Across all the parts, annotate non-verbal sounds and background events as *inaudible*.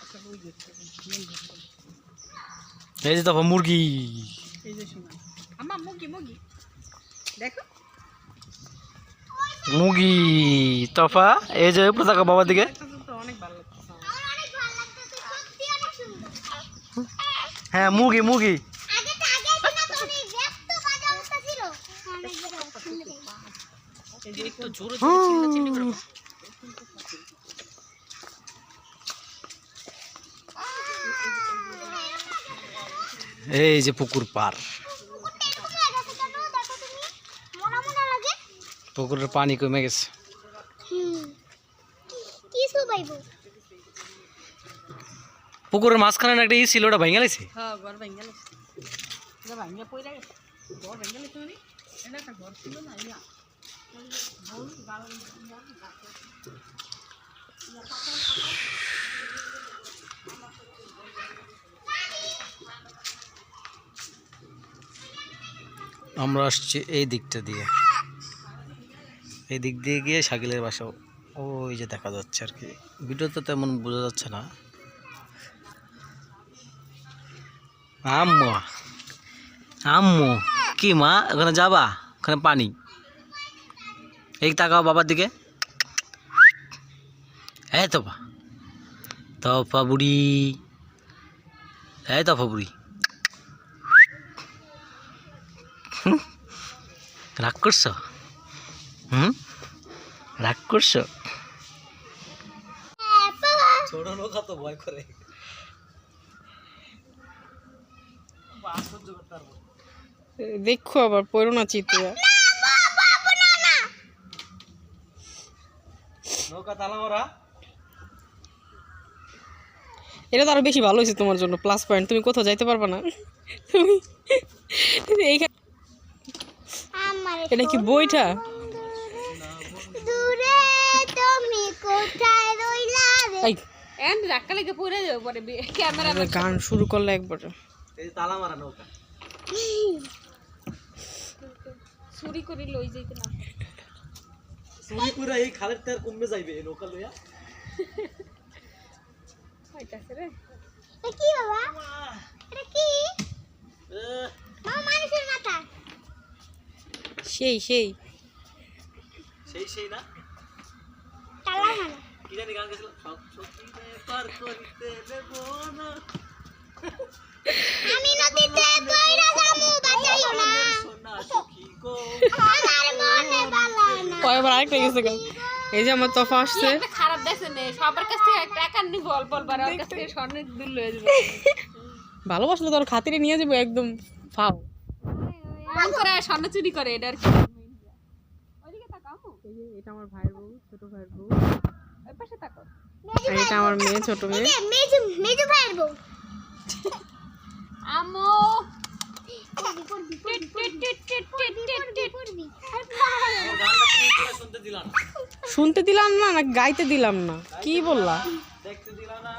আচ্ছা ওই দেখতে মেন ঘর। এই যে তখন মুরগি। এই যে শোনা আমার মুগি মুগি দেখো। মুরগি তফা এই যে পতাকা বাবার দিকে। হ্যাঁ মুরগি মুরগি এই যে পুকুর পার পুকুরের পানি কমে গেছে। পুকুরের মাঝখানে না একটা ই ছিল ওটা ভেঙে গেছে? হ্যাঁ ঘর ভেঙে গেছে। এটা ভেঙে পড়ে গেছে। ঘর ভেঙে গেছে মানে? এটা একটা ঘর ছিল না ইয়া আমরা আসছি এই দিকটা দিয়ে। এই দিক দিয়ে গিয়ে শাকিলের বাসা ওই যে দেখা যাচ্ছে আর কি। ভিডিওতে তেমন বোঝা যাচ্ছে না। আম্মু আম্মু, কি মা? ওখানে যাবা? ওখানে পানি। এই তাকাও বাবার দিকে। এই তো বা তফা বুড়ি। এই তফা বুড়ি। রাগ করছ? হুম? রাগ করছ? ছোট নৌকা তো ভয় করে। দেখো আবার পড়ো না এটা তো আরও বেশি ভালো হয়েছে তোমার জন্য প্লাস পয়েন্ট তুমি কোথাও যাইতে পারবে না। তুমি এইখানে এটা কি বইটা? কোথায় রইলা রে? এন্ড ধাক্কা লেগে পড়ে যাবে পরে ক্যামেরা গান শুরু করলে একবার। এই তালা মারা নৌকা। চুরি করে লই যাইতে না চুরি করে এই খালের তার কমবে যাইবে নৌকা লইয়া। হইতাছে রে। কি বাবা? এটা কি? মানুষের মাথা। সেই সেই। সেই সেই না? কি জানি গান গেছিল সব সখীরে পার করিতে দেব না। আমি নদীতে পয়রা যামু বাঁচাইও না। সোনা সখী গো আমার মনে বালা না। কয়বার আরেকটা গেছে গা। এই যে আমার তফা আসছে। খারাপ দেখছে নে। সবার কাছ থেকে টাকা নিব অল্প অল্প আর কাছ থেকে স্বর্ণের দুল লয়ে যাবে। ভালোবাসলে তোর খাতিরে নিয়ে যাব একদম। ফাও মন করে স্বর্ণ চুরি করে এটা আর কি? এই যে এটা আমার ভাইয়ের বউ ছোট ভাইয়ের বউ। ওই পাশে তাকাও। আর এটা আমার মেয়ে ছোট মেয়ে। মেজু ভাইয়ের বউ। আমো শুনতে দিলাম না না গাইতে দিলাম না। কি বললা? দেখতে দিলা না।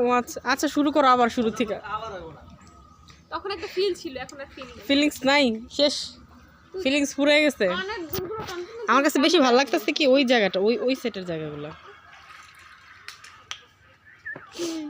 ও আচ্ছা আচ্ছা শুরু করো আবার শুরু থেকে। তখন একটা ফিল ছিল এখন আর ফিল নেই। ফিলিংস নাই শেষ। ফিলিংস পুরো হয়ে গেছে। আমার কাছে বেশি ভালো লাগতেছে কি ওই জায়গাটা ওই ওই সেটের জায়গাগুলো। হ্যাঁ।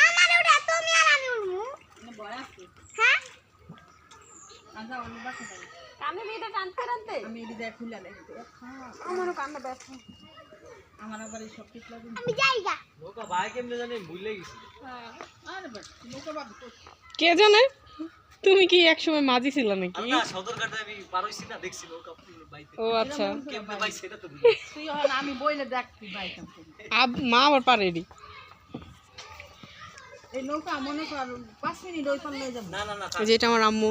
আমার ওটা তুমি আর আমি উঠবো হ্যাঁ? কানে দিয়ে টানতে টানতে? আমি এদিকে খুলে দেখতে আমারও কান্না ব্যথা আমার আবার এই সব কিছু লাগে আমি যাইগা নৌকা ভাই কেমনে জানি ভুলে গেছি। কে জানে? তুমি কি একসময় মাঝি ছিল নাকি? না সদর আমি পার হইছি না দেখছি নৌকা বাইতে। ও আচ্ছা। কেমনে ভাই সেটা তো ভুলে গেছি। তুই আমি বইলে দেখছি বাইকাম আব মা আবার পারে এই নৌকা মনে কর পাঁচ মিনিট ওই যাব। না না না এই যে এটা আমার আম্মু।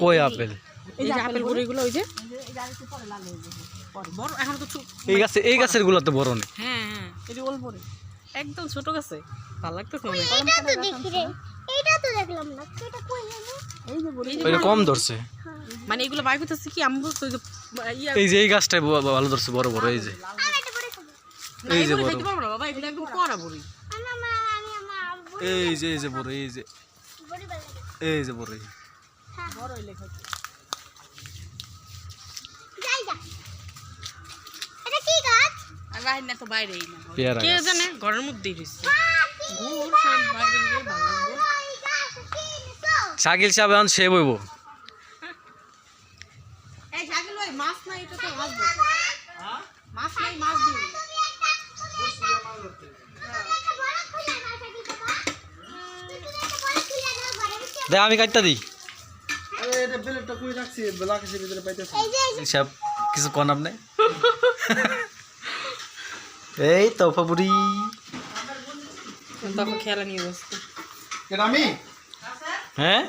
কই আপেল? এই যে আপেলগুলো ওই যে। বড় এখন তো ছোট এই গাছে এই গাছেরগুলো তো বড় নেই। হ্যাঁ হ্যাঁ। এই যে অল্প রে একদম ছোট গাছে। ভালো লাগতেছে এটা তো দেখলাম না। এটা কই কম ধরছে। মানে এগুলো বাইক হইতেছে কি? আমি ইয়া এই যে এই গাছটাই ব- ভালো ধরছে বড় বড় এই যে। এই যে এগুলো বড়। খাইতে পারব না বাবা এগুলো একদম কড়া বড়ি আমি আমার আমি আমার বড়ি এই যে এই যে বড় এই যে। এই যে বড় কি জানে? ঘরের মধ্যেই রয়েছে শাকিল সাহেব এখন সে বইব ভাই মাছ নাই মাছ দিই দে আমি কাটটা দিই। সাহেব কিছু কন আপনি এই তোফা বুড়ি হ্যাঁ?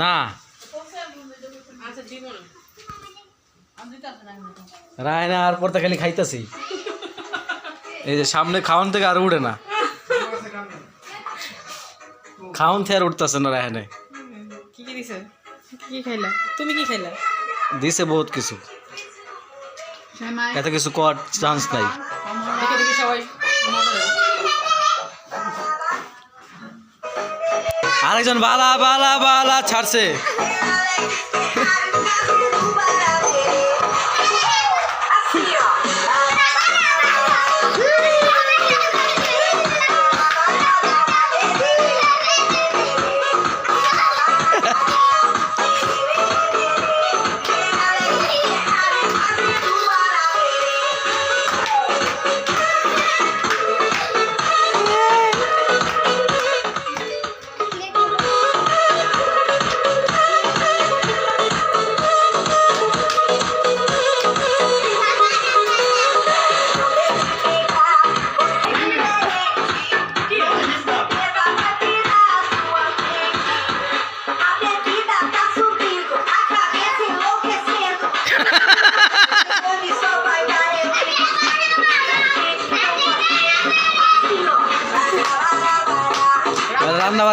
না। আচ্ছা দিব না। আর পর খালি খাইতেছি। এই যে সামনে খাওয়ান থেকে আর উঠে না। খাওয়ান থেকে আর উঠতেছে না রায়নে কি কি দিছে? কি কি খাইলা? তুমি কি খাইলা? দিছে বহুত কিছু। এত কিছু কর চান্স নাই। দেখে দেখে সবাই। আরেকজন বালা বালা বালা ছাড়ছে।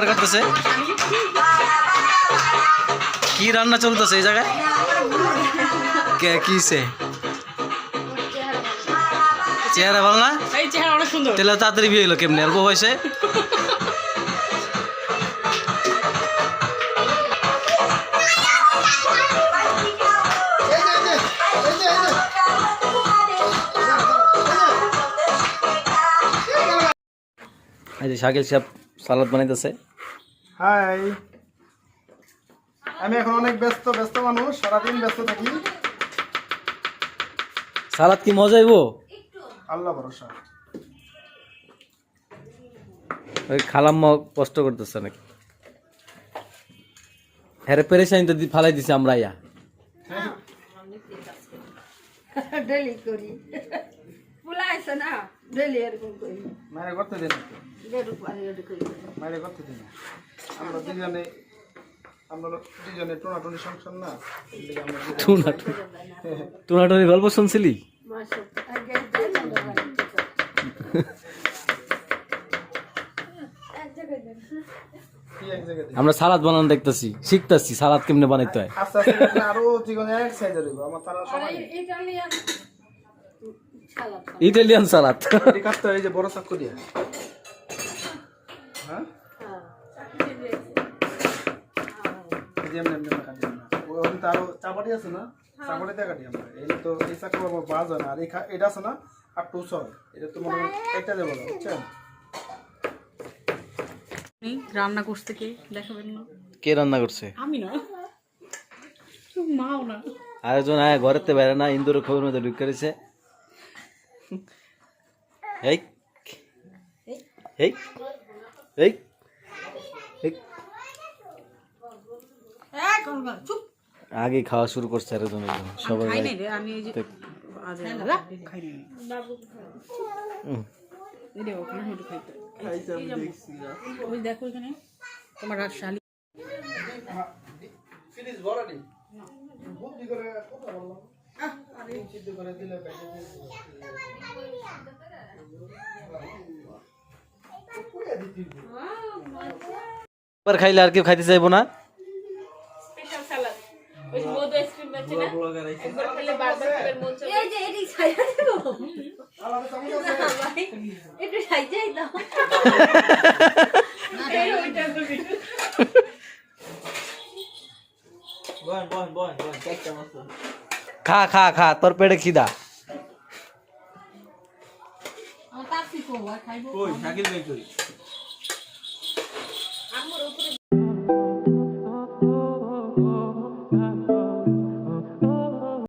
রান্না বার করতেছে কি রান্না চলতেছে এই জায়গায় কে কিসে চেহারা ভালো না এই চেহারা অনেক সুন্দর। তাহলে তাড়াতাড়ি বিয়ে হলো কেমনি অল্প বয়সে এই যে শাকিল সাহেব সালাদ বানাইতেছে। হাই আমি এখন অনেক ব্যস্ত ব্যস্ত মানুষ সারাদিন ব্যস্ত থাকি। সালাদ কি মজা হইব? আল্লাহ ভরসা। ওই খালাম্মা কষ্ট করতেছে নাকি? হ্যাঁ পেরেশানি তো ফালাই দিছে আমরা ইয়া *laughs* মায়ের করতে দিন মায়ের করতে দিন। আমরা দুজনে আমরা দুজনে টোনাটুনি সংসার না? টুনাটুনি? গল্প শুনছিলি? সালাদ বানানো দেখতেছি শিখতেছি সালাদ কেমনে বানাইতে হয়। আস্তে দেখলে আরও জীবনে এক সাইজ আমার তারা সময় ইটালিয়ান সালাদ। হয় এই যে বড় চাকু দিয়ে। এই যে এমনি এমনি আমরা কাটি আমরা। ওখানে তো আরও চাপাটি আছে না? চাপাটিতে কাটি আমরা। এই তো এই চাকু আমার বাজ হয় না। আর এই এটা আছে না? আর টুস হয় এটা তো মনে হয় একটা দেবো বুঝছেন? রান্না করতে কে? দেখাবেন না। কে রান্না করছে? আমি না। মাও না। আরেকজন আয় ঘরেতে বেড়ে না ইন্দুর খবর মধ্যে ঢুকে এই এই এই এই আগে খাওয়া শুরু করছে আরেকজন একজন সবার খাই নাই রে আমি এই যে আজ খাই নাই। এই রে ওখানে হেঁটে খাইতে। ওই দেখো এখানে তোমার শালি। ফিনিশ ভরানি বুদ্ধি করে কথা বললাম আরে। সিদ্ধ করে দিলে পেটে এবার খাইলে আর কেউ খাইতে চাইব না। ওই মধু আইসক্রিম আছে না? একবার খেলে বারবার খাবার মন চায় এই যে এটি ছাইয়া দেবো আলাদা চামচ আছে। ভাই একটু সাইজাই দাও খা খা খা তোর পেটে খিদা। আমার কি